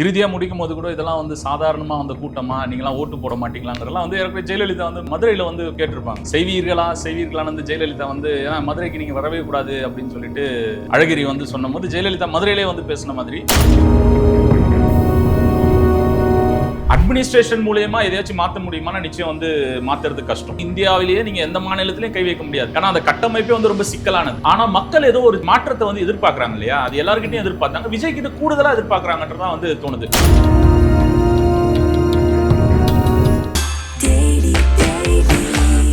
இறுதியாக முடிக்கும் போது கூட இதெல்லாம் வந்து சாதாரணமாக வந்த கூட்டமாக நீங்களாம் ஓட்டு போட மாட்டீங்களாங்கிறதெல்லாம் வந்து ஏற்கனவே ஜெயலலிதா வந்து மதுரையில் வந்து கேட்டிருப்பாங்க. செய்வீர்களா? செய்வீர்களான்னு வந்து ஜெயலலிதா வந்து ஏன்னா மதுரைக்கு நீங்கள் வரவே கூடாது அப்படின்னு சொல்லிட்டு அழகிரி வந்து சொன்னபோது ஜெயலலிதா மதுரையிலே வந்து பேசின மாதிரி. அட்மினிஸ்ட்ரேஷன் மூலியமா எதையாச்சும் மாற்ற முடியுமானா நிச்சயம் வந்து மாத்துறது கஷ்டம். இந்தியாவிலேயே நீங்க எந்த மாநிலத்திலயும் கை வைக்க முடியாது. ஏன்னா அந்த கட்டமைப்பே வந்து ரொம்ப சிக்கலானது. ஆனா மக்கள் ஏதோ ஒரு மாற்றத்தை வந்து எதிர்பார்க்கறாங்க இல்லையா? அது எல்லாருக்கிட்டையும் எதிர்பார்த்தாங்க. விஜய் கிட்ட கூடுதலா எதிர்பார்க்கறாங்கன்றதான் வந்து தோணுது.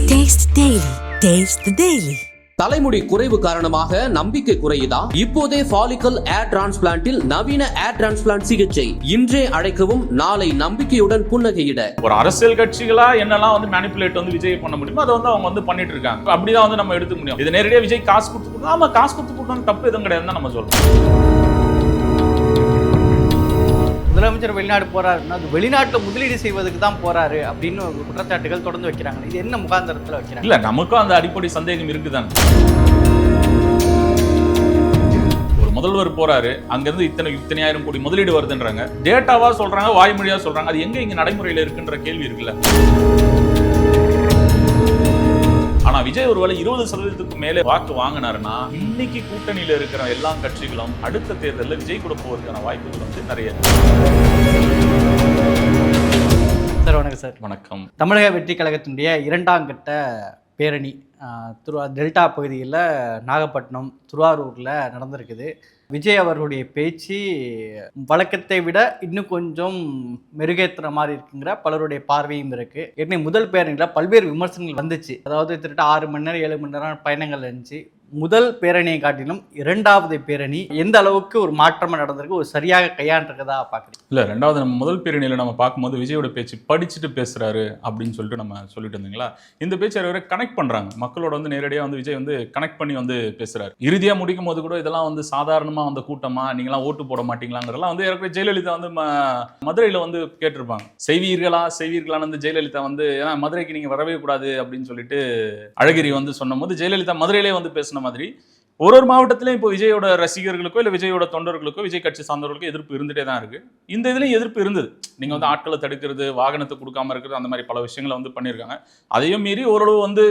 Taste Daily. Taste the Daily. தலைமுடி குறைவு காரணமாக நம்பிக்கை குறையுதா? இப்போதே ஃபாலிக்கல் ஏர் டிரான்ஸ்பிளான்டில் நவீன ஏர் டிரான்ஸ்பிளான்ட் சிகிச்சை. இன்றே அழைக்கவும் நாளை நம்பிக்கையுடன் புன்னகையிட. ஒரு அரசியல் கட்சிகளா என்னெல்லாம் வந்து மேனிப்புலேட் வந்து விஜய் பண்ண முடியுமோ அதை வந்து அவங்க வந்து பண்ணிட்டு இருக்காங்க அப்படிதான் வந்து நம்ம எடுத்துக்க முடியும். இது நேரடியாக விஜய் காசு கொடுத்து ஆமா காசு கொடுத்து கொடுத்தாங்க தப்பு எதுவும் கிடையாதுன்னு நம்ம சொல்றோம். முதலமைச்சர் வெளிநாடு போறாருன்னா அது வெளிநாட்டில் முதலீடு செய்வதுக்கு தான் போறாரு அப்படின்னு குற்றச்சாட்டுகள் தொடர்ந்து வைக்கிறாங்க இது என்ன முகாந்திரத்தில் வைக்கிறாங்க? இல்லை நமக்கும் அந்த அடிப்படை சந்தேகம் இருக்குதான்? ஒரு முதல்வர் போறாரு அங்க இருந்து இத்தனை இத்தனை ஆயிரம் கோடி முதலீடு வருதுன்றாங்க. டேட்டாவா சொல்றாங்க வாய்மொழியா சொல்றாங்க அது எங்க இங்க நடைமுறையில இருக்குன்ற கேள்வி இருக்குல்ல? விஜய் ஒருவேளை இருபது சதவீதத்துக்கு மேலே வாக்கு வாங்கினாருன்னா இன்னைக்கு கூட்டணியில இருக்கிற எல்லா கட்சிகளும் அடுத்த தேர்தலில் விஜய் கூட போவதற்கான வாய்ப்புகள் வந்து நிறைய. சார் வணக்கம் சார். வணக்கம். தமிழக வெற்றி கழகத்தினுடைய இரண்டாம் கட்ட பேரணி ஆஹ், திரு டெல்டா பகுதியில் நாகப்பட்டினம் திருவாரூரில் நடந்திருக்குது. விஜய் அவர்களுடைய பேச்சு வழக்கத்தை விட இன்னும் கொஞ்சம் மெருகேற்றுற மாதிரி இருக்குங்கிற பலருடைய பார்வையும் இருக்கு. ஏற்கனவே முதல் பேரணியில் பல்வேறு விமர்சனங்கள் வந்துச்சு. அதாவது கிட்டத்தட்ட ஆறு மணி நேரம் ஏழு மணி நேரம் பயணங்கள் இருந்துச்சு. முதல் பேரணியை காட்டிலும் இரண்டாவது பேரணி எந்த அளவுக்கு ஒரு மாற்றமாக நடந்திருக்கு ஒரு சரியாக கையாண்டிருக்கதா பார்க்குறேன் இல்லை ரெண்டாவது நம்ம முதல் பேரணியில் நம்ம பார்க்கும்போது விஜயோட பேச்சு படிச்சுட்டு பேசுகிறாரு அப்படின்னு சொல்லிட்டு நம்ம சொல்லிட்டு இருந்தீங்களா? இந்த பேச்சு அவரை கனெக்ட் பண்ணுறாங்க மக்களோட வந்து நேரடியாக வந்து விஜய் வந்து கனெக்ட் பண்ணி வந்து பேசுகிறாரு இறுதியாக முடிக்கும் போது கூட இதெல்லாம் வந்து சாதாரணமாக வந்த கூட்டமாக நீங்களாம் ஓட்டு போட மாட்டீங்களாங்கிறதெல்லாம் வந்து ஏற்கனவே ஜெயலலிதா வந்து மதுரையில் வந்து கேட்டிருப்பாங்க. செய்வீர்களா செய்வீர்களான்னு வந்து ஜெயலலிதா வந்து ஏன்னா மதுரைக்கு நீங்கள் வரவே கூடாது அப்படின்னு சொல்லிட்டு அழகிரி வந்து சொன்னபோது ஜெயலலிதா மதுரையிலே வந்து பேசின மாதிரி ஒரு ஒரு மாவட்டத்திலையும் இப்போ விஜயோட ரசிகர்களுக்கோ இல்லை விஜயோட தொண்டர்களுக்கோ விஜய் கட்சி சார்ந்தவர்களுக்கோ எதிர்ப்பு இருந்துட்டே தான் இருக்கு. இந்த இதுலயும் எதிர்ப்பு இருந்தது. நீங்க வந்து ஆட்களை தடுக்கிறது வாகனத்தை கொடுக்காம இருக்கிறது அந்த மாதிரி பல விஷயங்களை வந்து பண்ணியிருக்காங்க. அதையும் மீறி ஓரளவு வந்து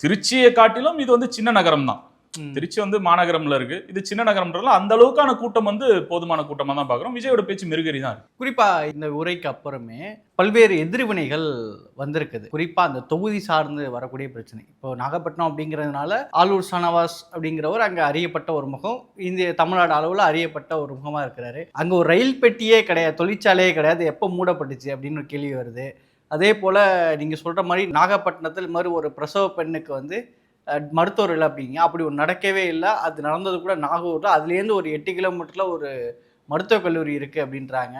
திருச்சியை காட்டிலும் இது வந்து சின்ன நகரம் தான் திருச்சி வந்து மாநகரம்ல இருக்கு. இது சின்ன நகரம்ன்றதுல அந்த அளவுக்கான கூட்டம் வந்து போதுமான கூட்டமா தான் பாக்குறோம். விஜயோட பேச்சு மிருகரி தான் குறிப்பா இந்த உரைக்கு அப்புறமே பல்வேறு எதிர்வினைகள் வந்திருக்குது. குறிப்பா அந்த தொகுதி சார்ந்து வரக்கூடிய பிரச்சனை. இப்போ நாகப்பட்டினம் அப்படிங்கிறதுனால ஆலூர் ஷானவாஸ் அப்படிங்கிறவர் அங்க அறியப்பட்ட ஒரு முகம் இந்திய தமிழ்நாடு அளவுல அறியப்பட்ட ஒரு முகமா இருக்கிறாரு. அங்க ஒரு ரயில் பெட்டியே கிடையாது தொழிற்சாலையே கிடையாது எப்போ மூடப்பட்டுச்சு அப்படின்னு ஒரு கேள்வி வருது. அதே போல நீங்க சொல்ற மாதிரி நாகப்பட்டினத்தில் மாதிரி ஒரு பிரசவ பெண்ணுக்கு வந்து மருத்துவர் இல்லை அப்படிங்க. அப்படி ஒரு நடக்கவே இல்லை. அது நடந்தது கூட நாகூரில். அதுலேருந்து ஒரு எட்டு கிலோமீட்டரில் ஒரு மருத்துவக் கல்லூரி இருக்குது அப்படின்றாங்க.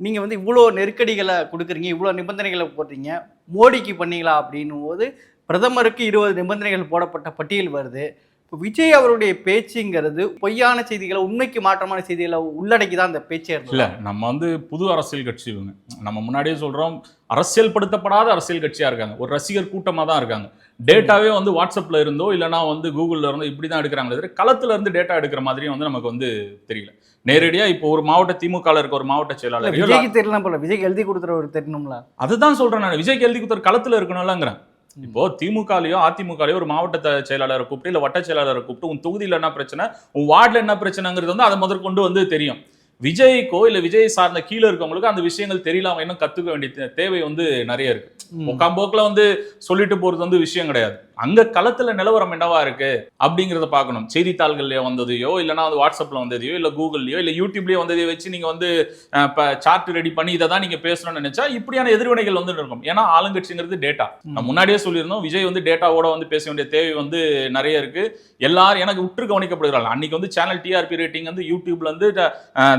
நீங்கள் வந்து இவ்வளோ நெருக்கடிகளை கொடுக்குறீங்க இவ்வளோ நிபந்தனைகளை போடுறீங்க மோடிக்கு பண்ணீங்களா அப்படின்னும் போது பிரதமருக்கு இருபது நிபந்தனைகள் போடப்பட்ட பட்டியல் வருது. விஜய் அவருடைய பேச்சுங்கிறது பொய்யான செய்திகளை உண்மைக்கு மாற்றமான செய்திகளை உள்ளடக்கி தான் அந்த பேச்சே இல்ல நம்ம வந்து புது அரசியல் கட்சி இவங்க. நம்ம முன்னாடியே சொல்றோம் அரசியல் படுத்தப்படாத அரசியல் கட்சியா இருக்காங்க. ஒரு ரசிகர் கூட்டமா தான் இருக்காங்க. டேட்டாவே வந்து வாட்ஸ்அப்ல இருந்தோ இல்லைனா வந்து கூகுள்ல இருந்தோ இப்படி தான் எடுக்கிறாங்களே தவிர களத்துல இருந்து டேட்டா எடுக்கிற மாதிரியும் வந்து நமக்கு வந்து தெரியல. நேரடியா இப்போ ஒரு மாவட்ட திமுக இருக்க ஒரு மாவட்ட செயலாளர் விஜய்க்கு தெரியலாம் போல. விஜய்க்கு எழுதி கொடுத்துறவர் தெரியணும்ல. அதுதான் சொல்றேன் நான். விஜய்க்கு எழுதி கொடுத்த களத்துல இருக்கணும்லங்கிறேன். இப்போ திமுகலயோ அதிமுகலயோ ஒரு மாவட்ட செயலாளரை கூப்பிட்டு இல்ல வட்ட செயலாளரை கூப்பிட்டு உன் தொகுதியில என்ன பிரச்சனை உன் வார்டுல என்ன பிரச்சனைங்கிறது வந்து அதை முதற்கொண்டு வந்து தெரியும். விஜய்க்கோ இல்ல விஜய் சார்ந்த கீழே இருக்கவங்களுக்கு அந்த விஷயங்கள் தெரியல அவன் இன்னும் கத்துக்க வேண்டிய தேவை வந்து நிறைய இருக்கு. ம். முக்காம்போக்கில் வந்து சொல்லிட்டு போறது வந்து விஷயம் கிடையாது. அங்க களத்துல நிலவரம் என்னவா இருக்கு அப்படிங்கறத பார்க்கணும். செய்தித்தாள்கள்ல வந்ததையோ இல்லைன்னா வந்து வாட்ஸ்அப்ல வந்ததையோ இல்ல கூகுள்லயோ இல்ல யூடியூப்லயோ வந்ததையோ வச்சு நீங்க வந்து சார்ட் ரெடி பண்ணி இதை தான் நீங்க பேசணும்னு நினைச்சா இப்படியான எதிர்வினைகள் வந்து இருக்கும். ஏன்னா ஆளுங்கட்சிங்கிறது டேட்டா நான் முன்னாடியே சொல்லியிருந்தோம் விஜய் வந்து டேட்டாவோட வந்து பேச வேண்டிய தேவை வந்து நிறைய இருக்கு. எல்லாரும் எனக்கு உற்று கவனிக்கப்படுகிறாங்க அன்னைக்கு வந்து சேனல் டிஆர்பி ரேட்டிங் வந்து யூடியூப்ல வந்து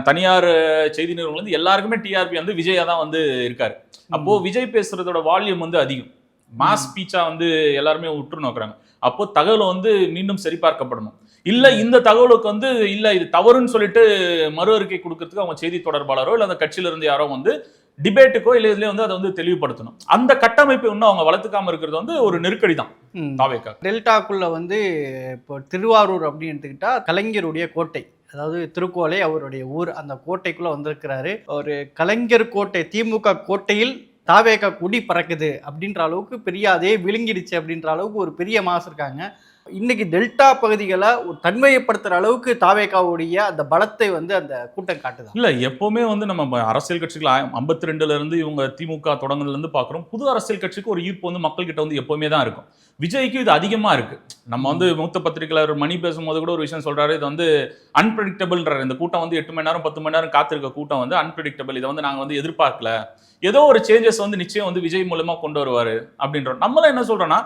தனியார் செய்தி நிறுவனம் வந்து எல்லாருக்குமே டிஆர்பி வந்து விஜயா தான் வந்து இருக்காரு. அப்போ விஜய் பேசுறதோட வால்யூம் வந்து அதிகம். மாஸ் ஸ்பீச்சா வந்து எல்லாருமே உற்று நோக்குறாங்க அப்போ தகவல் வந்து மீண்டும் சரிபார்க்கப்படணும். இல்ல இந்த தகவலுக்கு வந்து இல்ல இது தவறுன்னு சொல்லிட்டு மறு அறிக்கை கொடுக்கறதுக்கு அவங்க செய்தி தொடர்பாளரோ இல்ல அந்த கட்சியில இருந்து யாரோ வந்து டிபேட்டுக்கோ இல்ல இதுலயே வந்து அதை வந்து தெளிவுபடுத்தணும். அந்த கட்டமைப்பை இன்னும் அவங்க வளர்த்துக்காம இருக்கிறது வந்து ஒரு நெருக்கடி தான். தாவேக்கா. டெல்டாக்குள்ள வந்து இப்போ திருவாரூர் அப்படின்னு எடுத்துக்கிட்டா கலைஞருடைய கோட்டை. அதாவது திருக்கோலை அவருடைய ஊர். அந்த கோட்டைக்குள்ள வந்திருக்கிறாரு. ஒரு கலைஞர் கோட்டை திமுக கோட்டையில் தாவேகா கொடி பறக்குது அப்படின்ற அளவுக்கு பெரிய அதே விழுங்கிடுச்சு அப்படின்ற அளவுக்கு ஒரு பெரிய மாசு இருக்காங்க. இன்னைக்கு டெல்டா பகுதிகளை தன்மையப்படுத்துற அளவுக்கு தாவேகாவுடைய அந்த பலத்தை வந்து அந்த கூட்டம் காட்டுதான் இல்ல எப்பவுமே வந்து நம்ம அரசியல் கட்சிகள் ஐம்பத்தி ரெண்டுல இருந்து இவங்க திமுக தொடங்குனதுல இருந்து பாக்குறோம். புது அரசியல் கட்சிக்கு ஒரு ஈர்ப்பு வந்து மக்கள் கிட்ட வந்து எப்பவுமே தான் இருக்கும். விஜய்க்கு இது அதிகமா இருக்கு. நம்ம வந்து மூத்த பத்திரிகையாளர் மணி பேசும்போது கூட ஒரு விஷயம் சொல்றாரு இது வந்து அன்பிரடிக்டபிள்ன்றாரு இந்த கூட்டம் வந்து எட்டு மணி நேரம் பத்து மணி நேரம் காத்திருக்க கூட்டம் வந்து அன்பிரடிக்டபிள் இதை வந்து நாங்க வந்து எதிர்பார்க்கல. ஏதோ ஒரு சேஞ்சஸ் வந்து நிச்சயம் வந்து விஜய் மூலமா கொண்டு வருவாரு அப்படின்றோம். நம்மளும் என்ன சொல்றோம்னா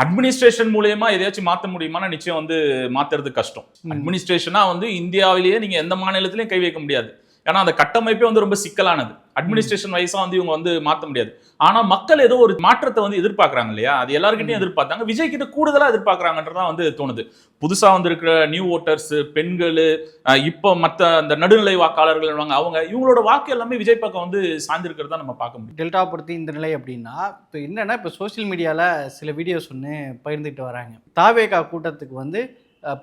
அட்மினிஸ்ட்ரேஷன் மூலியமா எதையாச்சும் மாத்த முடியுமானா நிச்சயம் வந்து மாத்துறது கஷ்டம். அட்மினிஸ்ட்ரேஷனா வந்து இந்தியாவிலேயே நீங்க எந்த மாநிலத்திலயும் கை வைக்க முடியாது. ஏன்னா அந்த கட்டமைப்பே வந்து ரொம்ப சிக்கலானது. அட்மினிஸ்ட்ரேஷன் வைஸா வந்து இவங்க வந்து மாத்த முடியாது. ஆனா மக்கள் ஏதோ ஒரு மாற்றத்தை வந்து எதிர்பார்க்கறாங்க இல்லையா? அது எல்லாருக்கிட்டையும் எதிர்பார்த்தாங்க. விஜய் கிட்ட கூடுதலா எதிர்பார்க்கறாங்கன்றதான் வந்து தோணுது. புதுசா வந்திருக்கிற நியூ ஓட்டர்ஸ் பெண்கள் இப்போ மத்த அந்த நடுநிலை வாக்காளர்கள் வாங்க அவங்க இவங்களோட வாக்கு எல்லாமே விஜய் பக்கம் வந்து சார்ந்திருக்கிறதா நம்ம பார்க்க முடியும். டெல்டா பொறுத்து இந்த நிலை அப்படின்னா இப்போ என்னன்னா இப்போ சோஷியல் மீடியாவில் சில வீடியோஸ் ஒன்று பகிர்ந்துட்டு வராங்க. தாவேகா கூட்டத்துக்கு வந்து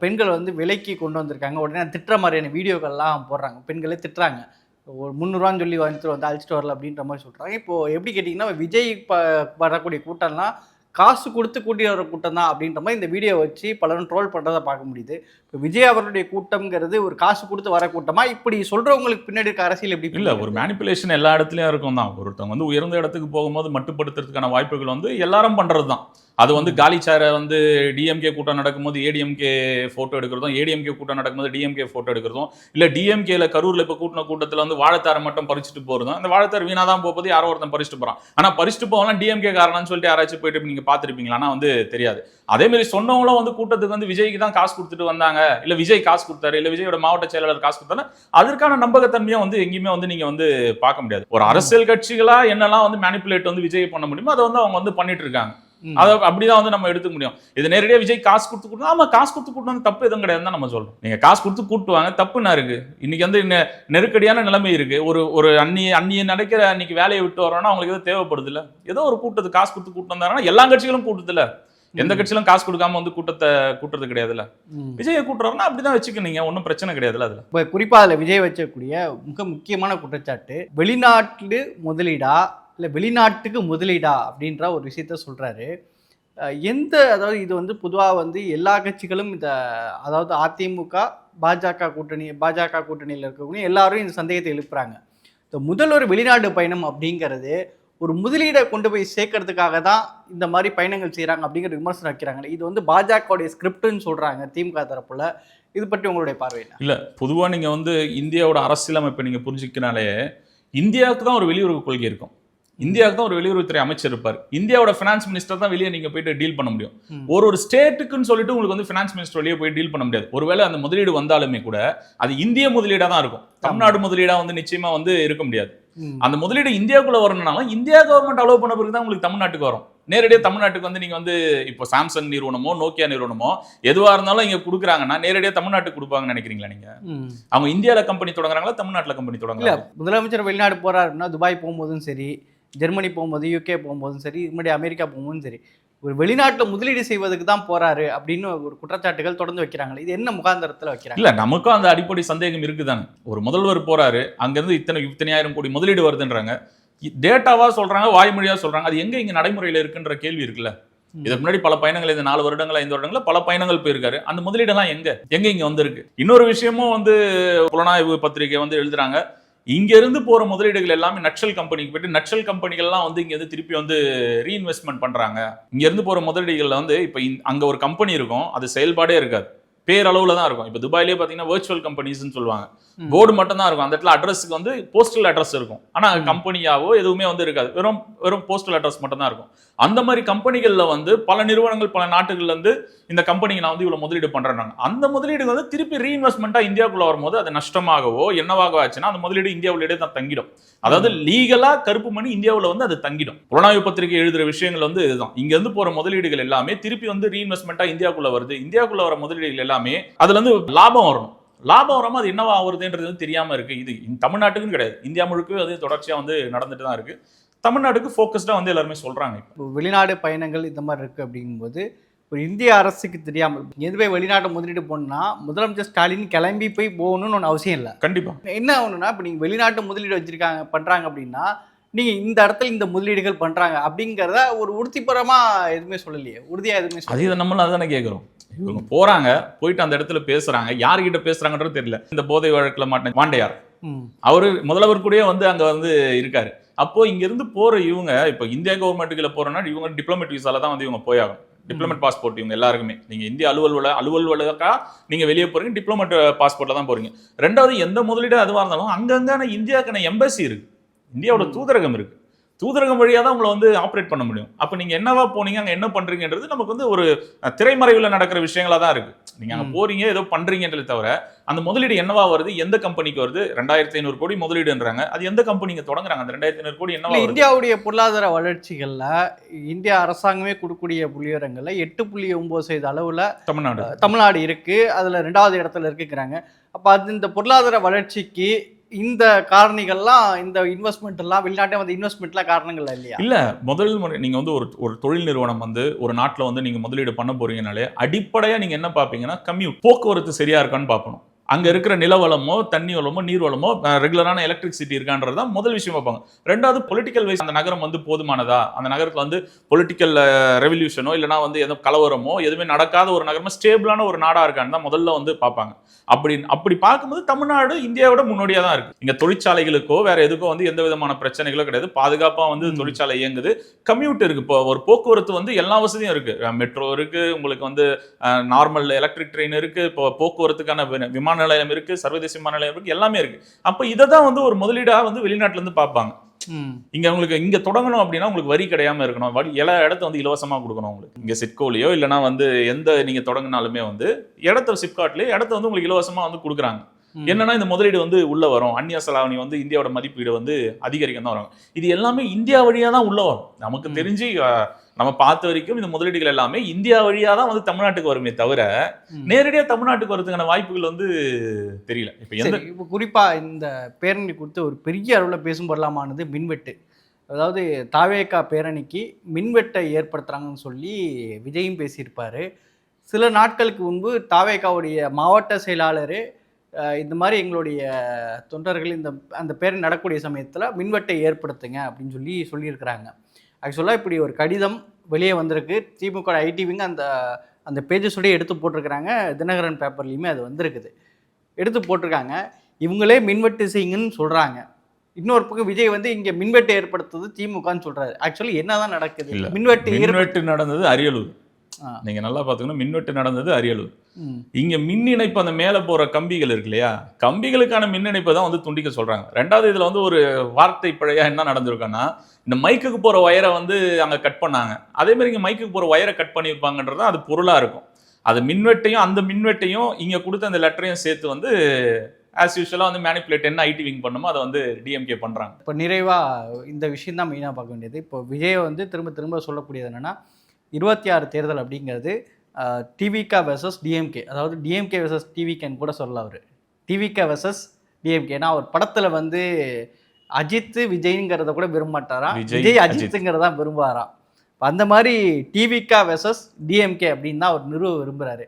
பெண்கள் வந்து விலைக்கு கொண்டு வந்திருக்காங்க. உடனே திட்டுற மாதிரியான வீடியோக்கள்லாம் போடுறாங்க. பெண்களே திட்டுறாங்க. ஒரு முந்நூறுவான்னு சொல்லி வந்துட்டு வந்து அழைச்சிட்டு வரல அப்படின்ற மாதிரி சொல்கிறாங்க இப்போது எப்படி கேட்டிங்கன்னா விஜய் ப வரக்கூடிய கூட்டம்லாம் காசு கொடுத்து கூட்டி வர கூட்டம் தான் அப்படின்ற மாதிரி இந்த வீடியோ வச்சு பலரும் ட்ரோல் பண்ணுறதை பார்க்க முடியுது. விஜய் அவருடைய கூட்டம்ங்கிறது ஒரு காசு கொடுத்து வர கூட்டமா? இப்படி சொல்கிறவங்களுக்கு பின்னாடி இருக்க அரசியல் எப்படி இல்ல ஒரு மேனிப்புலேஷன் எல்லா இடத்துலயும் இருக்கும் தான் ஒருத்தவங்க வந்து உயர்ந்த இடத்துக்கு போகும்போது மட்டுப்படுத்துறதுக்கான வாய்ப்புகள் வந்து எல்லாரும் பண்றது தான் அது வந்து காலி சேரை வந்து டிஎம்கே கூட்டம் நடக்கும்போது ஏடிஎம்கே போட்டோ எடுக்கிறதும் ஏடிஎம்கே கூட்டம் நடக்கும்போது டிஎம்கே போட்டோ எடுக்கிறதும் இல்ல டிஎம்கேல கரூர்ல இப்ப கூட்டின கூட்டத்துல வந்து வாழைத்தாரை மட்டும் பறிச்சுட்டு போறதும் அந்த வாழைத்தார் வீணா தான் போகுது யாரோ ஒருத்தன் பறிச்சுட்டு போறான். ஆனா பறிச்சுட்டு போகலாம் டிஎம்கே காரணம்னு சொல்லிட்டு யாராச்சும் போயிட்டு நீங்க பாத்துருப்பீங்களா ஆனா வந்து தெரியாது. அதே மாதிரி சொன்னவங்களும் வந்து கூட்டத்துக்கு வந்து விஜய்க்கு தான் காசு கொடுத்துட்டு வந்தாங்க. இல்ல விஜய் காசு கொடுத்தாரு இல்ல விஜயோட மாவட்ட செயலாளர் காசு கொடுத்தாரு அதற்கான நம்பகத்தன்மையை வந்து எங்கேயுமே வந்து நீங்க வந்து பார்க்க முடியாது. ஒரு அரசியல் கட்சிகளா என்னெல்லாம் வந்து மேனிப்புலேட் வந்து விஜய் பண்ண முடியுமோ அதை வந்து அவங்க வந்து பண்ணிட்டு இருக்காங்க. அதை அப்படிதான் வந்து நம்ம எடுத்துக்க முடியும். இது நேரடியா விஜய் காசு கொடுத்து கூட்டணும் ஆமா காசு கொடுத்து கூட்டணும் தப்பு எதுவும் கிடையாதுன்னு தான் நம்ம சொல்றோம். நீங்க காசு கொடுத்து கூட்டுவாங்க தப்பு என்ன இருக்கு. இன்னைக்கு வந்து நெருக்கடியான நிலைமை இருக்கு. ஒரு ஒரு அந்நிய அந்நிய நடக்கிற அன்னைக்கு வேலையை விட்டு வரோம்னா அவங்களுக்கு எதுவும் தேவைப்படுது இல்ல ஏதோ ஒரு கூட்டத்துக்கு காசு கொடுத்து கூட்டம் வந்தாங்கன்னா எல்லா கட்சிகளும் கூட்டுது இல்ல எந்த கட்சியிலும் காசு கொடுக்காம வந்து கூட்டத்தை கூட்டுறது கிடையாதுல்ல. விஜயை கூட்டுறோம்னா அப்படிதான் வச்சுக்கணுங்க. ஒன்றும் பிரச்சனை கிடையாதுல்ல அதுல. இப்போ குறிப்பாக அதில் விஜய் வச்சக்கூடிய மிக முக்கியமான குற்றச்சாட்டு வெளிநாட்டு முதலீடா இல்லை வெளிநாட்டுக்கு முதலீடா அப்படின்ற ஒரு விஷயத்த சொல்கிறாரு எந்த அதாவது இது வந்து பொதுவாக வந்து எல்லா கட்சிகளும் இந்த அதாவது அதிமுக பாஜக கூட்டணி பாஜக கூட்டணியில் இருக்கக்கூடிய எல்லாரும் இந்த சந்தேகத்தை எழுப்புறாங்க. இந்த முதல் ஒரு வெளிநாட்டு பயணம் அப்படிங்கிறது ஒரு முதலீடை கொண்டு போய் சேர்க்கறதுக்காக தான் இந்த மாதிரி பயணங்கள் செய்கிறாங்க அப்படிங்கிற விமர்சனம் வைக்கிறாங்க. இது வந்து பாஜகவுடைய ஸ்கிரிப்ட்னு சொல்கிறாங்க திமுக தரப்புல. இது பற்றி உங்களுடைய பார்வை இல்ல பொதுவா நீங்க வந்து இந்தியாவோட அரசியலமைப்பை நீங்க புரிஞ்சுக்கினாலே இந்தியாவுக்கு தான் ஒரு வெளியுறவு கொள்கை இருக்கும். இந்தியாவுக்கு தான் ஒரு வெளியுறவுத்துறை அமைச்சர் இருப்பார். இந்தியாவோட ஃபினான்ஸ் மினிஸ்டர் தான் வெளியே நீங்க போயிட்டு டீல் பண்ண முடியும். ஒரு ஒரு ஸ்டேட்டுக்குன்னு சொல்லிட்டு உங்களுக்கு வந்து ஃபினான்ஸ் மினிஸ்டர் வெளியே போய் டீல் பண்ண முடியாது. ஒருவேளை அந்த முதலீடு வந்தாலுமே கூட அது இந்திய முதலீடா தான் இருக்கும். தமிழ்நாடு முதலீடா வந்து நிச்சயமா வந்து இருக்க முடியாது. அந்த முதலீடு இந்தியாவுக்குள்ள வரணும்னாலும் இந்தியா கவர்மெண்ட் அலோவ் பண்ண பிறகு தான் உங்களுக்கு தமிழ்நாட்டுக்கு வரும். நேரடியாக தமிழ்நாட்டுக்கு வந்து நீங்க வந்து இப்போ சாம்சங் நிறுவனமோ நோக்கியா நிறுவனமோ எதுவா இருந்தாலும் இங்க கொடுக்குறாங்கன்னா நேரடியாக தமிழ்நாட்டுக்கு கொடுப்பாங்கன்னு நினைக்கிறீங்களா நீங்க? ம். அவங்க இந்தியால கம்பெனி தொடங்குறாங்களா தமிழ்நாட்டுல கம்பெனி இல்ல தொடங்குறாங்களா? முதலமைச்சர் வெளிநாடு போறாருன்னா துபாய் போகும்போதும் சரி ஜெர்மனி போகும்போது யூகே போகும்போதும் சரி இது முன்னாடி அமெரிக்கா போகும்போதும் சரி. ஒரு வெளிநாட்டில் முதலீடு செய்வதற்கு தான் போறாரு அப்படின்னு ஒரு குற்றச்சாட்டுகள் தொடர்ந்து வைக்கிறாங்களே இது என்ன முகாந்தரத்தில் வைக்கிறாங்க? இல்ல நமக்கும் அந்த அடிப்படை சந்தேகம் இருக்குதானே? ஒரு முதல்வர் போறாரு அங்கிருந்து இத்தனை இத்தனையாயிரம் கோடி முதலீடு வருதுன்றாங்க. டேட்டாவா சொல்றாங்க வாய்மொழியா சொல்றாங்க அது எங்க இங்க நடைமுறையில இருக்குன்ற கேள்வி இருக்குல்ல. இதுக்கு முன்னாடி பல பயணங்கள் இந்த நாலு வருடங்கள் ஐந்து வருடங்கள பல பயணங்கள் போயிருக்காரு. அந்த முதலீடெல்லாம் எங்க? எங்க இங்க வந்திருக்கு? இன்னொரு விஷயமும் வந்து புலனாய்வு பத்திரிகை வந்து எழுதுறாங்க. இங்கேருந்து போகிற முதலீடுகள் எல்லாமே நக்சல் கம்பெனிக்கு போயிட்டு நக்சல் கம்பெனிகள்லாம் வந்து இங்கேருந்து திருப்பி வந்து ரீஇன்வெஸ்ட்மெண்ட் பண்ணுறாங்க இங்கேருந்து போகிற முதலீடுகளில் வந்து இப்போ இந் அங்கே ஒரு கம்பெனி இருக்கும் அது செயல்பாடே இருக்காது. பேரளவில் தான் இருக்கும். இப்போ துபாயிலே பார்த்தீங்கன்னா வர்ச்சுவல் கம்பெனிஸ்னு சொல்லுவாங்க. போர்டு மட்டும் தான் இருக்கும். அந்த இடத்துல அட்ரஸ்க்கு வந்து போஸ்டல் அட்ரஸ் இருக்கும். ஆனா ம். கம்பெனியாவோ எதுவுமே வந்து இருக்காது. வெறும் வெறும் போஸ்டல் அட்ரஸ் மட்டும் தான் இருக்கும். அந்த மாதிரி கம்பெனிகள்ல வந்து பல நிறுவனங்கள் பல நாட்டுகள்ல இருந்து இந்த கம்பெனிக்கு நான் வந்து இவ்வளவு முதலீடு பண்றேன்னாங்க அந்த முதலீடு வந்து திருப்பி ரீஇன்வெஸ்ட்மெண்ட்டா இந்தியாவுக்குள்ள வரும்போது அது நஷ்டமாகவோ என்னவாகவோ ஆச்சுன்னா அந்த முதலீடு இந்தியாவுள்ளே தான் தங்கிடும். அதாவது லீகலா கருப்பு மணி இந்தியாவுல வந்து அது தங்கிடும். புலனாய்வு பத்திரிகை எழுதுற விஷயங்கள் வந்து இதுதான். இங்க இருந்து போற முதலீடுகள் எல்லாமே திருப்பி வந்து ரீஇன்வெஸ்ட்மெண்ட்டா இந்தியாவுக்குள்ள வருது. இந்தியாவுக்குள்ள வர முதலீடுகள் எல்லாமே அதுல இருந்து லாபம் வரணும். லாபம் வராம அது என்னவா வருதுன்றது வந்து தெரியாம இருக்கு. இது இந்த தமிழ்நாட்டுக்குன்னு கிடையாது. இந்தியா முழுக்க அது தொடர்ச்சியா வந்து நடந்துட்டு தான் இருக்கு. தமிழ்நாட்டுக்கு ஃபோக்கஸ்டா வந்து எல்லாருமே சொல்றாங்க இப்போ. வெளிநாடு பயணங்கள் இந்த மாதிரி இருக்குது அப்படிங்கும்போது ஒரு இந்திய அரசுக்கு தெரியாமல் எது போய் வெளிநாட்டு முதலீடு போகணும்னா முதலமைச்சர் ஸ்டாலின் கிளம்பி போய் போகணும்னு ஒன்று அவசியம் இல்லை. கண்டிப்பா. என்ன ஒன்றுனா இப்போ நீங்கள் வெளிநாட்டு முதலீடு வச்சிருக்காங்க பண்ணுறாங்க அப்படின்னா நீங்கள் இந்த இடத்துல இந்த முதலீடுகள் பண்ணுறாங்க அப்படிங்கிறத ஒரு உறுதிப்பரமாக எதுவுமே சொல்லலையே. உறுதியாக எதுவுமே அது இதை நம்மளும் அதானே கேட்குறோம் இவங்க போறாங்க போயிட்டு அந்த இடத்துல பேசுறாங்க. யார்கிட்ட பேசுறாங்கன்றது தெரியல. இந்த போதை வழக்குல மாட்டேன் வாண்டையார். அவரு முதல்வர் கூடயே வந்து அங்க வந்து இருக்காரு. அப்போ இங்க இருந்து போற இவங்க இப்போ இந்தியா கவர்மெண்ட்டுக்குள்ள போறோம்னா இவங்க டிப்ளமெட் விசால தான் வந்து இவங்க போயாகும் டிப்ளமெட் பாஸ்போர்ட் இவங்க எல்லாருக்குமே. நீங்க இந்திய அலுவல் அலுவல்களுக்கா நீங்க வெளியே போறீங்க டிப்ளமெட் பாஸ்போர்ட்ல தான் போறீங்க. ரெண்டாவது எந்த முதலீடு அதுவா இருந்தாலும் அங்கங்கான இந்தியாக்கான எம்பசி இருக்கு. இந்தியாவோட தூதரகம் இருக்கு. தூதரகம் வழியா தான் உங்களை வந்து ஆப்ரேட் பண்ண முடியும். அப்ப நீங்க என்னவா போனீங்க அங்க என்ன பண்றீங்கன்றது நமக்கு வந்து ஒரு திரைமறைவுல நடக்கிற விஷயங்களா தான் இருக்கு. நீங்க அங்க ம். போறீங்க ஏதோ பண்றீங்கன்றதை தவிர அந்த முதலீடு என்னவா வருது எந்த கம்பெனிக்கு வருது? ரெண்டாயிரத்தி ஐநூறு கோடி முதலீடுன்றாங்க. அது எந்த கம்பெனிங்க தொடங்குறாங்க? அந்த ரெண்டாயிரத்தி ஐநூறு கோடி என்னவா இந்தியாவுடைய பொருளாதார வளர்ச்சிகள்ல இந்தியா அரசாங்கமே கொடுக்கக்கூடிய புள்ளிவிவரங்கள்ல எட்டு புள்ளி ஒன்பது சதவீத அளவுல தமிழ்நாடு. தமிழ்நாடு இருக்கு. அதுல ரெண்டாவது இடத்துல இருக்குங்கிறாங்க. அப்ப அது இந்த பொருளாதார வளர்ச்சிக்கு இந்த காரணிகள்லாம் இந்த இன்வெஸ்ட்மெண்ட் எல்லாம் வெளிநாட்டே வந்து இன்வெஸ்ட்மெண்ட்லாம் காரணங்கள் இல்லையா? இல்லை முதல் முறை நீங்க வந்து ஒரு ஒரு தொழில் நிறுவனம் வந்து ஒரு நாட்டில் வந்து நீங்க முதலீடு பண்ண போறீங்கனாலே அடிப்படையாக நீங்க என்ன பார்ப்பீங்கன்னா கம்மி போக்குவரத்து சரியா இருக்கான்னு பார்க்கணும் அங்க இருக்கிற நிலவளமோ தண்ணி வளமோ நீர் வளமோ ரெகுலரான எலக்ட்ரிசிட்டி இருக்கான்றது தான் முதல் விஷயம் பார்ப்பாங்க. ரெண்டாவது பொலிட்டிக்கல் வைஸ் அந்த நகரம் வந்து போதுமானதா? அந்த நகரத்துல வந்து பொலிட்டிக்கல் ரெவல்யூஷனோ இல்லைனா வந்து எதுவும் கலவரமோ எதுவுமே நடக்காத ஒரு நகரமா ஸ்டேபிளான ஒரு நாடா இருக்கான்னு தான் முதல்ல வந்து பார்ப்பாங்க. அப்படி அப்படி பார்க்கும்போது தமிழ்நாடு இந்தியாவோட முன்னோடியா தான் இருக்கு. இங்க தொழிற்சாலைகளுக்கோ வேற எதுக்கோ வந்து எந்த விதமான பிரச்சனைகளோ கிடையாது. பாதுகாப்பா வந்து. தொழிற்சாலை இயங்குது. கம்யூட் இருக்கு. இப்போ ஒரு போக்குவரத்து வந்து எல்லா வசதியும் இருக்கு. மெட்ரோ இருக்கு உங்களுக்கு வந்து நார்மல் எலக்ட்ரிக் ட்ரெயின் இருக்கு. இப்போ போக்குவரத்துக்கான வி- விமான நிலையம் இருக்கு சர்வதேச விமான நிலையம் இருக்கு எல்லாமே இருக்கு. அப்ப இதை தான் வந்து ஒரு முதலீடா வந்து வெளிநாட்டுல இருந்து பார்ப்பாங்க. ம். இங்க உங்களுக்கு இங்க தொடங்கணும் அப்படின்னா உங்களுக்கு வரி கிடையாம இருக்கணும். எல்லா இடத்த வந்து இலவசமா கொடுக்கணும் உங்களுக்கு. இங்க சிட்கோலையோ இல்லைன்னா வந்து எந்த நீங்க தொடங்கினாலுமே வந்து இடத்த சிப்காட்லயே இடத்த வந்து உங்களுக்கு இலவசமா வந்து கொடுக்குறாங்க. என்னன்னா இந்த முதலீடு வந்து உள்ள வரும். அந்நிய செலாவணி வந்து இந்தியாவோட மதிப்பீடு வந்து அதிகரிக்கும் தான் வரும். இது எல்லாமே இந்தியா வழியா தான் உள்ள வரும். நமக்கு. தெரிஞ்சு நம்ம பார்த்த வரைக்கும் இந்த முதலீடுகள் எல்லாமே இந்தியா வழியா தான் வந்து தமிழ்நாட்டுக்கு வருமே தவிர ம். நேரடியா தமிழ்நாட்டுக்கு வரதுக்கான வாய்ப்புகள் வந்து தெரியல. இப்ப இப்போ குறிப்பா இந்த பேரணி குறித்து ஒரு பெரிய அளவில் பேசும் பொருளாமானது மின்வெட்டு. அதாவது தாவேக்கா பேரணிக்கு மின்வெட்டை ஏற்படுத்துறாங்கன்னு சொல்லி விஜயும் பேசியிருப்பாரு. சில நாட்களுக்கு முன்பு தாவேக்காவுடைய மாவட்ட செயலாளர் இந்த மாதிரி எங்களுடைய தொண்டர்கள் இந்த அந்த பேரணி நடக்கக்கூடிய சமயத்தில் மின்வெட்டை ஏற்படுத்துங்க அப்படின்னு சொல்லி சொல்லியிருக்கிறாங்க. ஆக்சுவலாக இப்படி ஒரு கடிதம் வெளியே வந்திருக்கு. திமுக ஐடிவிங்க அந்த அந்த பேஜஸோடய எடுத்து போட்டிருக்கிறாங்க. தினகரன் பேப்பர்லேயுமே அது வந்திருக்குது. எடுத்து போட்டிருக்காங்க. இவங்களே மின்வெட்டு செய்யுங்கன்னு சொல்றாங்க. இன்னொரு பக்கம் விஜய் வந்து இங்க மின்வெட்டு ஏற்படுத்துறது திமுகன்னு சொல்றாரு. ஆக்சுவலி என்னதான் நடக்குது? இல்ல. மின்வெட்டு மின்வெட்டு நடந்தது அரியலூர். நீங்க நல்லா பாத்துக்கணும் மின்வெட்டு நடந்தது அரியலூர். இங்க மின் இணைப்பு அந்த மேல போற கம்பிகள் இருக்கு இல்லையா? கம்பிகளுக்கான மின் இணைப்பை தான் வந்து துண்டிக்க சொல்றாங்க. ரெண்டாவது இதுல வந்து ஒரு வார்த்தை பிழையா என்ன நடந்திருக்குன்னா இந்த மைக்குக்கு போற ஒயரை வந்து அங்க கட் பண்ணாங்க. அதே மாதிரி இங்க மைக்குக்கு போற ஒயரை கட் பண்ணியிருப்பாங்கன்றது அது பொருளா இருக்கும். அது மின்வெட்டையும் அந்த மின்வெட்டையும் இங்க கொடுத்த அந்த லெட்டரையும் சேர்த்து வந்து ஆஸ் யூஸ்வலாக வந்து மேனிப்புலேட் என்ன ஐடி விங் பண்ணுமோ அதை வந்து டிஎம்கே பண்றாங்க. இப்போ நிறைவா இந்த விஷயம் தான் மெயினாக பார்க்க வேண்டியது. இப்போ விஜய் வந்து திரும்ப திரும்ப சொல்லக்கூடியது என்னன்னா இருபத்தி ஆறு தேர்தல் அப்படிங்கிறது டிவிகா வெர்சஸ் டிஎம்கே அதாவது டிஎம்கே வெர்சஸ் டிவிகேன்னு கூட சொல்லலாம் அவர். டிவிகே வெர்சஸ் டிஎம்கே ஏன்னா அவர் படத்தில் வந்து அஜித் விஜய்ங்கிறத கூட விரும்ப மாட்டாராம் விஜய், விஜய் அஜித். அஜித்துங்கிறதா விரும்புவாராம் அந்த மாதிரி டிவிகா வெர்சஸ் டிஎம்கே அப்படின்னு தான் அவர் நிறுவ விரும்புறாரு.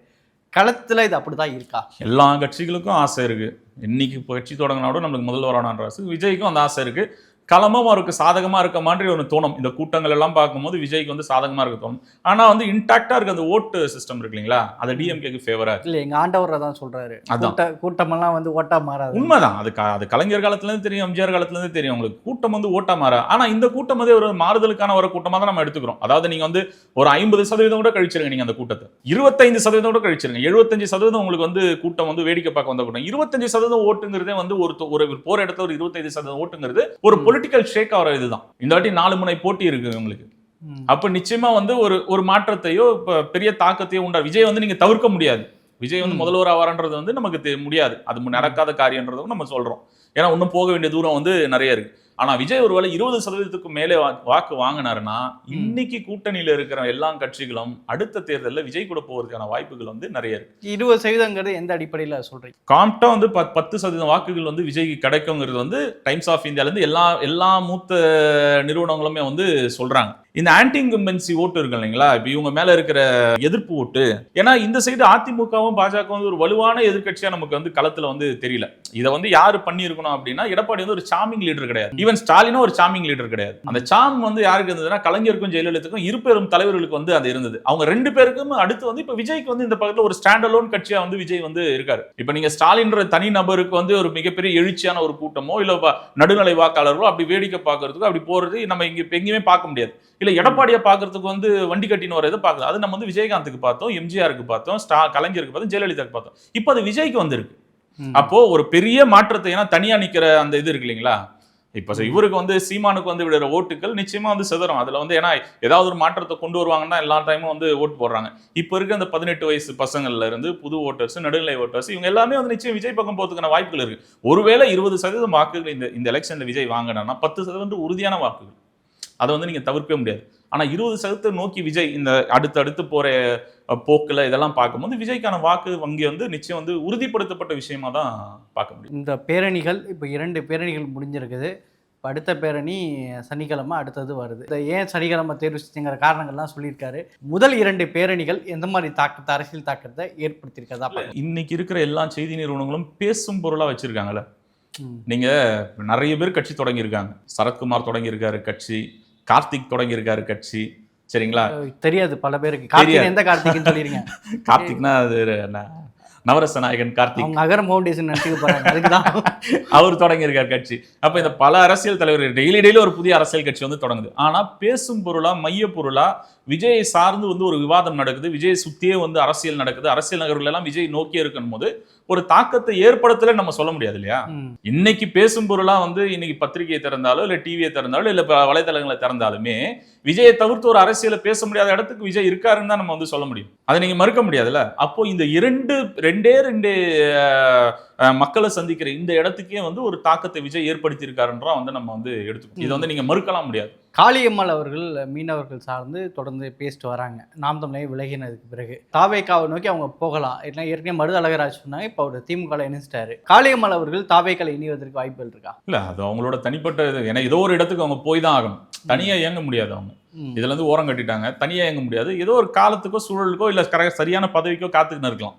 களத்தில் இது அப்படி தான் இருக்கா? எல்லா கட்சிகளுக்கும் ஆசை இருக்கு. இன்னைக்கு இப்போ கட்சி தொடங்கினா கூட நம்மளுக்கு முதல்வர் வரணுன்ற ஆசை. விஜய்க்கும் அந்த ஆசை இருக்கு. களமும் அவருக்கு சாதகமா இருக்க மாதிரி ஒரு தோணும். இந்த கூட்டங்கள் எல்லாம் பார்க்கும்போது விஜய்க்கு வந்து சாதகமா இருக்க தோணும். ஆனா வந்து இன்டாக்டா இருக்க அந்த ஓட்டு சிஸ்டம் இருக்கு இல்லைங்களா? அது டிஎம்கேக்கு ஃபேவரா இருக்கு. இல்லை எங்கள் ஆண்டவர் தான் சொல்றாரு. அதான். கூட்ட கூட்டமெல்லாம் வந்து ஓட்டா மாறாது. உண்மைதான். அது அது கலைஞர் காலத்துல இருந்து தெரியும் எம்ஜிஆர் காலத்துல இருந்து தெரியும். உங்களுக்கு கூட்டம் வந்து ஓட்டா மாற. ஆனா இந்த கூட்டம் வந்து ஒரு மாறுதலுக்கான ஒரு கூட்டமா தான் நம்ம எடுத்துக்கிறோம். அதாவது நீங்க வந்து ஒரு ஐம்பது சதவீதம் கூட கழிச்சிருங்க நீங்க அந்த கூட்டத்தை. இருபத்தைந்து சதவீதம் கூட கழிச்சிருங்க. எழுபத்தஞ்சு சதவீதம் உங்களுக்கு வந்து கூட்டம் வந்து வேடிக்கை பார்க்க வந்த கூட்டம். இருபத்தஞ்சு சதவீதம் ஓட்டுங்கிறதே வந்து ஒரு ஒரு போற இடத்துல ஒரு இருபத்தைந்து சதவீதம் ஓட்டுங்கிறது ஒரு ம். பொலிட்டிக்கல் ஷேக் ஆகிற இதுதான். இந்த வாட்டி நாலு முனை போட்டி இருக்கு உங்களுக்கு. அப்ப நிச்சயமா வந்து ஒரு ஒரு மாற்றத்தையோ இப்ப பெரிய தாக்கத்தையோ உண்டா? விஜய் வந்து நீங்க தவிர்க்க முடியாது. விஜய் வந்து. முதல்வர் ஆவாரன்றது வந்து நமக்கு முடியாது. அது நடக்காத காரியன்றதும் நம்ம சொல்றோம். ஏன்னா இன்னும் போக வேண்டிய தூரம் வந்து நிறைய இருக்கு. ஆனா விஜய் ஒருவேளை இருபது சதவீதத்துக்கு மேலே வாக்கு வாங்கினாருன்னா இன்னைக்கு கூட்டணியில இருக்கிற எல்லா கட்சிகளும் அடுத்த தேர்தலில் விஜய் கூட போவதற்கான வாய்ப்புகள் வந்து நிறைய இருக்கு. இருபது சதவீதங்கிறது எந்த அடிப்படையில் சொல்றீங்க? காம்ப்டா வந்து பத்- பத்து சதவீதம் வாக்குகள் வந்து விஜய்க்கு கிடைக்குங்கிறது வந்து டைம்ஸ் ஆஃப் இந்தியால இருந்து எல்லா எல்லா மூத்த நிறுவனங்களுமே வந்து சொல்றாங்க. இந்த ஆன்டி இன்கம்பன்சி ஓட்டு இருக்கு இல்லைங்களா? இப்போ இவங்க மேல இருக்கிற எதிர்ப்பு ஓட்டு ஏன்னா இந்த சைடு அதிமுகவும் பாஜக வந்து ஒரு வலுவான எதிர்க்கட்சியா நமக்கு வந்து களத்துல வந்து தெரியல. இதை வந்து யாரு பண்ணியிருக்கணும் அப்படின்னா எடப்பாடி வந்து ஒரு சாமிங் லீடர் கிடையாது. ஈவன் ஸ்டாலினும் ஒரு சாமிங் லீடர் கிடையாது. அந்த சாம் வந்து யாருக்கு இருந்ததுன்னா கலைஞருக்கும் ஜெயலலிதாவுக்கும் இருபெரும் தலைவர்களுக்கு வந்து அது இருந்தது. அவங்க ரெண்டு பேருக்கும் அடுத்து வந்து இப்ப விஜய்க்கு வந்து இந்த பக்கத்துல ஒரு ஸ்டாண்ட் அலோன் கட்சியா வந்து விஜய் வந்து இருக்காரு. இப்ப நீங்க ஸ்டாலின்ற தனி நபருக்கு வந்து ஒரு மிகப்பெரிய எழுச்சியான ஒரு கூட்டமோ இல்ல நடுநிலை வாக்காளர்களோ அப்படி வேடிக்கை பார்க்கறதுக்கு அப்படி போறது நம்ம இங்க எங்கேயுமே பார்க்க முடியாது. இல்ல எடப்பாடியை பார்க்கறதுக்கு வந்து வண்டி கட்டின்னு வர இதை பார்க்குது அது நம்ம வந்து விஜயகாந்துக்கு பார்த்தோம் எம்ஜிஆருக்கு பார்த்தோம் ஸ்டா கலைஞருக்கு பார்த்தோம் ஜெயலலிதாக்கு பார்த்தோம். இப்போ அது விஜய்க்கு வந்திருக்கு. அப்போ ஒரு பெரிய மாற்றத்தை ஏன்னா தனியா நிக்கிற அந்த இது இருக்கு இல்லைங்களா? இப்போ இவருக்கு வந்து சீமானுக்கு வந்து விடுற ஓட்டுகள் நிச்சயமா வந்து சிதறும். அதுல வந்து ஏன்னா ஏதாவது ஒரு மாற்றத்தை கொண்டு வருவாங்கன்னா எல்லா டைமும் வந்து ஓட்டு போடுறாங்க. இப்போ இருக்க அந்த பதினெட்டு வயசு பசங்கள்ல இருந்து புது ஓட்டர்ஸ் நடுநிலை ஓட்டர்ஸ் இவங்க எல்லாமே வந்து நிச்சயம் விஜய் பக்கம் போறதுக்கான வாய்ப்புகள் இருக்கு. ஒருவேளை இருபது சதவீதம் வாக்குகள் இந்த இந்த எலெக்ஷன்ல விஜய் வாங்கினா பத்து சதவீதம் உறுதியான வாக்குகள். அதை வந்து நீங்க தவிர்க்கவே முடியாது. ஆனா இருபது சதவீதத்தை நோக்கி விஜய் இந்த அடுத்தடுத்து போற அஹ், போக்குல இதெல்லாம் பார்க்கும்போது விஜய்க்கான வாக்கு வங்கி வந்து நிச்சயம் வந்து உறுதிப்படுத்தப்பட்ட விஷயமா தான் பார்க்க முடியும். இந்த பேரணிகள் இப்போ இரண்டு பேரணிகள் முடிஞ்சிருக்குது. இப்போ அடுத்த பேரணி சனிக்கிழமை அடுத்தது வருது. இதை ஏன் சனிக்கிழமை தேர்வு செஞ்சுங்கிற காரணங்கள்லாம் சொல்லியிருக்காரு. முதல் இரண்டு பேரணிகள் எந்த மாதிரி தாக்கத்தை அரசியல் தாக்கத்தை ஏற்படுத்தியிருக்கதா பார்க்கலாம். இன்னைக்கு இருக்கிற எல்லா செய்தி நிறுவனங்களும் பேசும் பொருளா வச்சிருக்காங்கல்ல. ம். நீங்க நிறைய பேர் கட்சி தொடங்கியிருக்காங்க. சரத்குமார் தொடங்கியிருக்காரு கட்சி. கார்த்திக் தொடங்கியிருக்காரு கட்சி. சரிங்களா? தெரியாது பல பேருக்கு. கார்த்திக். எந்த கார்த்திக்னு சொல்லிருங்க கார்த்திக்னா அது நவரச நாயகன் கார்த்திக். அவங்க அகரம் ஃபவுண்டேஷன் நினைச்சுக்க போறாங்க. அதுக்கு தான். அவர் தொடங்கியிருக்கார் கட்சி. அப்ப இந்த பல அரசியல் தலைவர்கள் டெய்லி டெய்லி ஒரு புதிய அரசியல் கட்சி வந்து தொடங்குது. ஆனா பேசும் பொருளா மைய பொருளா விஜயை சார்ந்து வந்து ஒரு விவாதம் நடக்குது. விஜய் சுத்தியே வந்து அரசியல் நடக்குது. அரசியல் நகர்கள் எல்லாம் விஜய் நோக்கி இருக்கணும் போது ஒரு தாக்கத்தை ஏற்படுத்தல நம்ம சொல்ல முடியாது இல்லையா. இன்னைக்கு பேசும் பொருளா வந்து இன்னைக்கு பத்திரிகையை திறந்தாலோ இல்ல டிவியை திறந்தாலோ இல்ல வலைதளங்களை திறந்தாலுமே விஜயை தவிர்த்து ஒரு அரசியலை பேச முடியாத இடத்துக்கு விஜய் இருக்காருன்னு தான் நம்ம வந்து சொல்ல முடியும். அதை நீங்க மறுக்க முடியாதுல்ல? அப்போ இந்த இரண்டு ரெண்டே ரெண்டு மக்களை சந்திக்கிற இந்த இடத்துக்கே வந்து ஒரு தாக்கத்தை விஜய் ஏற்படுத்தி இருக்காருன்றா வந்து நம்ம வந்து எடுத்துக்கணும் இதை வந்து நீங்க மறுக்கலாம் முடியாது. காளியம்மாள் அவர்கள் மீனவர்கள் சார்ந்து தொடர்ந்து பேசிட்டு வராங்க. நாம் தமிழை விலகினதுக்கு பிறகு. தாவேக்காவை நோக்கி அவங்க போகலாம். ஏன்னா ஏற்கனவே மருது அழகராஜ் சொன்னாங்க இப்போ அவர் திமுக இணைச்சிட்டாரு காளியம்மாள் அவர்கள் தாவேக்கால இணைவதற்கு வாய்ப்புகள் இருக்கா? இல்ல அது அவங்களோட தனிப்பட்ட இது. ஏன்னா ஏதோ ஒரு இடத்துக்கு அவங்க போய் தான் ஆகணும். தனியா இயங்க முடியாது அவங்க. இதுல இருந்து ஓரம் கட்டிட்டாங்க. தனியா இயங்க முடியாது. ஏதோ ஒரு காலத்துக்கோ சூழலுக்கோ இல்ல சரியான பதவிக்கோ காத்துக்கின்னு இருக்கலாம்.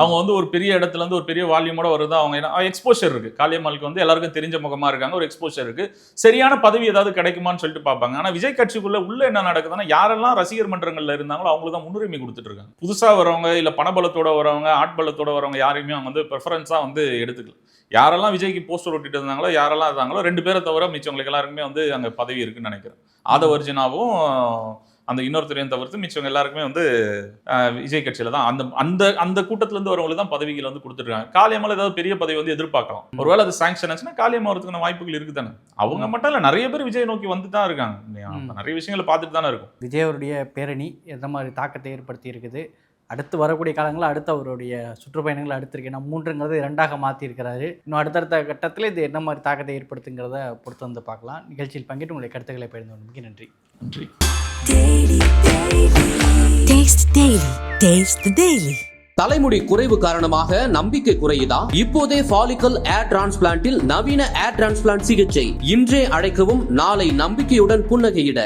அவங்க வந்து ஒரு பெரிய இடத்துல இருந்து ஒரு பெரிய வால்யூமோட வருது. அவங்க எக்ஸ்போஷர் இருக்கு. காளியம்மாளுக்கு வந்து எல்லாருக்கும் தெரிஞ்ச முகமா இருக்காங்க. ஒரு எக்ஸ்போஷர் இருக்கு. சரியான பதவி ஏதாவது கிடைக்குமான்னு சொல்லிட்டு பார்ப்பாங்க. ஆனா விஜய் கட்சிக்குள்ள உள்ள என்ன நடக்குதுன்னா யாரெல்லாம் ரசிகர் மன்றங்கள்ல இருந்தாங்களோ அவங்களுக்கு தான் முன்னுரிமை கொடுத்துட்டு இருக்காங்க. புதுசா வரவங்க இல்ல பணபலத்தோட வரவங்க ஆட்பலத்தோட வரவங்க யாரையுமே அவங்க வந்து ப்ரெஃபரன்ஸா வந்து எடுத்துக்கலாம் யாரெல்லாம் விஜய்க்கு போஸ்டர் ஒட்டிட்டு இருந்தாங்களோ யாரெல்லாம் இருந்தாங்களோ ரெண்டு பேரை தவிர மிச்சவங்களுக்கு எல்லாருக்குமே வந்து அங்க பதவி இருக்குன்னு நினைக்கிறேன். ஆதவர்ஜினாவும் அந்த இன்னொருத்தரையும் தவிர்த்து மிச்சவங்க எல்லாருக்குமே வந்து விஜய் கட்சியில தான் அந்த அந்த அந்த கூட்டத்துல இருந்து வரவங்களுக்கு தான் பதவிகள் வந்து கொடுத்துருக்காங்க. காளியம்மாள் ஏதாவது பெரிய பதவி வந்து எதிர்பார்க்கலாம். ஒருவேளை அது சாங்ஷன் ஆச்சுன்னா காளியம்மா வரதுக்கான வாய்ப்புகள் இருக்கு தானே அவங்க மட்டும் இல்ல நிறைய பேர் விஜய் நோக்கி வந்து தான் இருக்காங்க. நிறைய விஷயங்களை பார்த்துட்டு தானே இருக்கும். விஜய் அவருடைய பேரணி எந்த மாதிரி தாக்கத்தை ஏற்படுத்தி இருக்குது? அடுத்து வரக்கூடிய காலங்களில் அடுத்து அவருடைய சுற்றுப்பயணங்கள் அடுத்து இருக்கு ஏன்னா மூன்றுங்கிறது இரண்டாக மாற்றி இருக்கிறாரு இன்னும் அடுத்தடுத்த கட்டத்தில் இது என்ன மாதிரி தாக்கத்தை ஏற்படுத்துங்கிறத பொறுத்து வந்து பார்க்கலாம். நிகழ்ச்சியில் பங்கிட்டு உங்களுடைய கருத்துக்களை பகிர்ந்து கொண்டமைக்கு நன்றி. நன்றி. Taste Daily. Taste the Daily. தலைமுடி குறைவு காரணமாக நம்பிக்கை குறையுதா? இப்போதே ஃபாலிக்கல் ஏர் டிரான்ஸ்பிளான்ட்டில் நவீன ஏர் டிரான்ஸ்பிளான்ட் சிகிச்சை இன்றே அழைக்கவும் நாளை நம்பிக்கையுடன் புன்னகையிட.